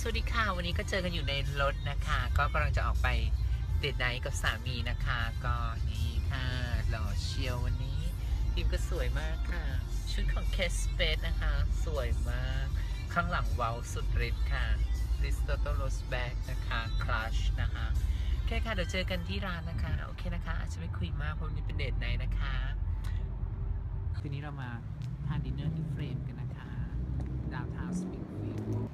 สวัสดีค่ะ วันนี้ก็เจอกันอยู่ในรถนะคะ ก็กำลังจะออกไปเดทไนท์กับสามีนะคะ ก็นี่ค่ะหล่อเชียววันนี้ทีมก็สวยมากค่ะ ชุดของเคสเปซนะคะ สวยมาก ข้างหลังเว้าสุดฤทธิ์ค่ะ r i s t o t o l o s Bag นะคะคลัชนะคะโอเคค่ะ เดี๋ยวเจอกันที่ร้านนะคะ โอเคนะคะ อาจจะไม่คุยมากเพราะวันนี้เป็นเดทไนท์นะคะ คืนนี้เรามาทานดินเนอร์ที่เฟรมกันนะคะดาวทาวสปริงฟิล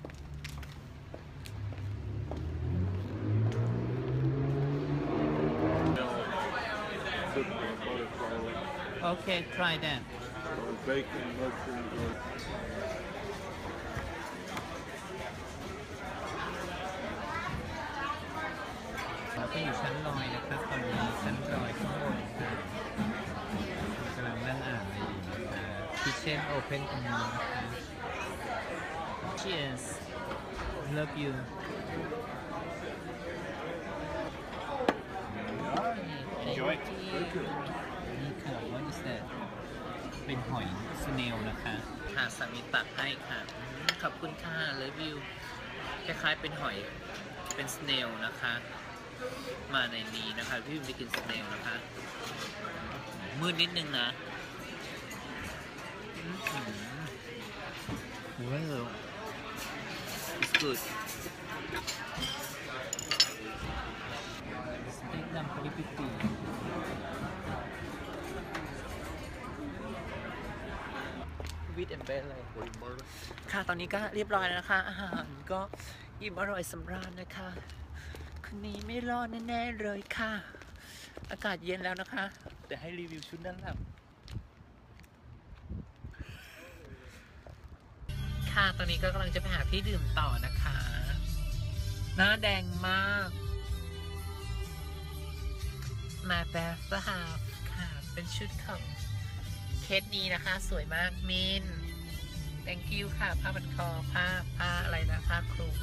Soup and butter garlic, โอเค try that or bacon, mushrooms, or เราก็อยู่ชั้นลอยนะครับตอนนี้ชั้นลอยข้างบนค่ะกำลังนั่งอ่านอะไรอยู่นะคะคิเช่นโอเพนตรงนี้นะคะ Cheers love you นี่ Enjoy. นี่ค่ะ what is that เป็นหอยสเนลนะคะ ค่ะสามีตักให้ค่ะอืมขอบคุณค่ะ love you คล้ายๆเป็นหอยเป็นสเนลนะคะ มาในนี้นะคะพี่วิมได้กินสเนลนะคะ มืดนิดนึงนะอืมว้าว it's good สเต็กดำพริกปิ วิดแอนเบลเลยค่ะตอนนี้ก็เรียบร้อยแล้วนะคะ อาหารก็อิ่มอร่อยสำราญนะคะ คืนนี้ไม่รอดแน่ๆเลยค่ะ อากาศเย็นแล้วนะคะเดี๋ยวให้รีวิวชุดนั้นแหละค่ะตอนนี้ก็กำลังจะไปหาที่ดื่มต่อนะคะ หน้าแดงมาก My best half ค่ะ เป็นชุดของ เคสนี้นะคะ สวยมากมิน thank you ค่ะ ผ้าพันคอ ผ้า ผ้าอะไรนะ ผ้าคลุม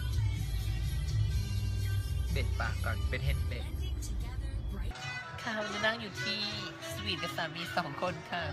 เด็ดปากก่อน เป็นเฮนเด็ดค่ะวันนี้นั่งอยู่ที่สวีทกับสามีสองคนค่ะ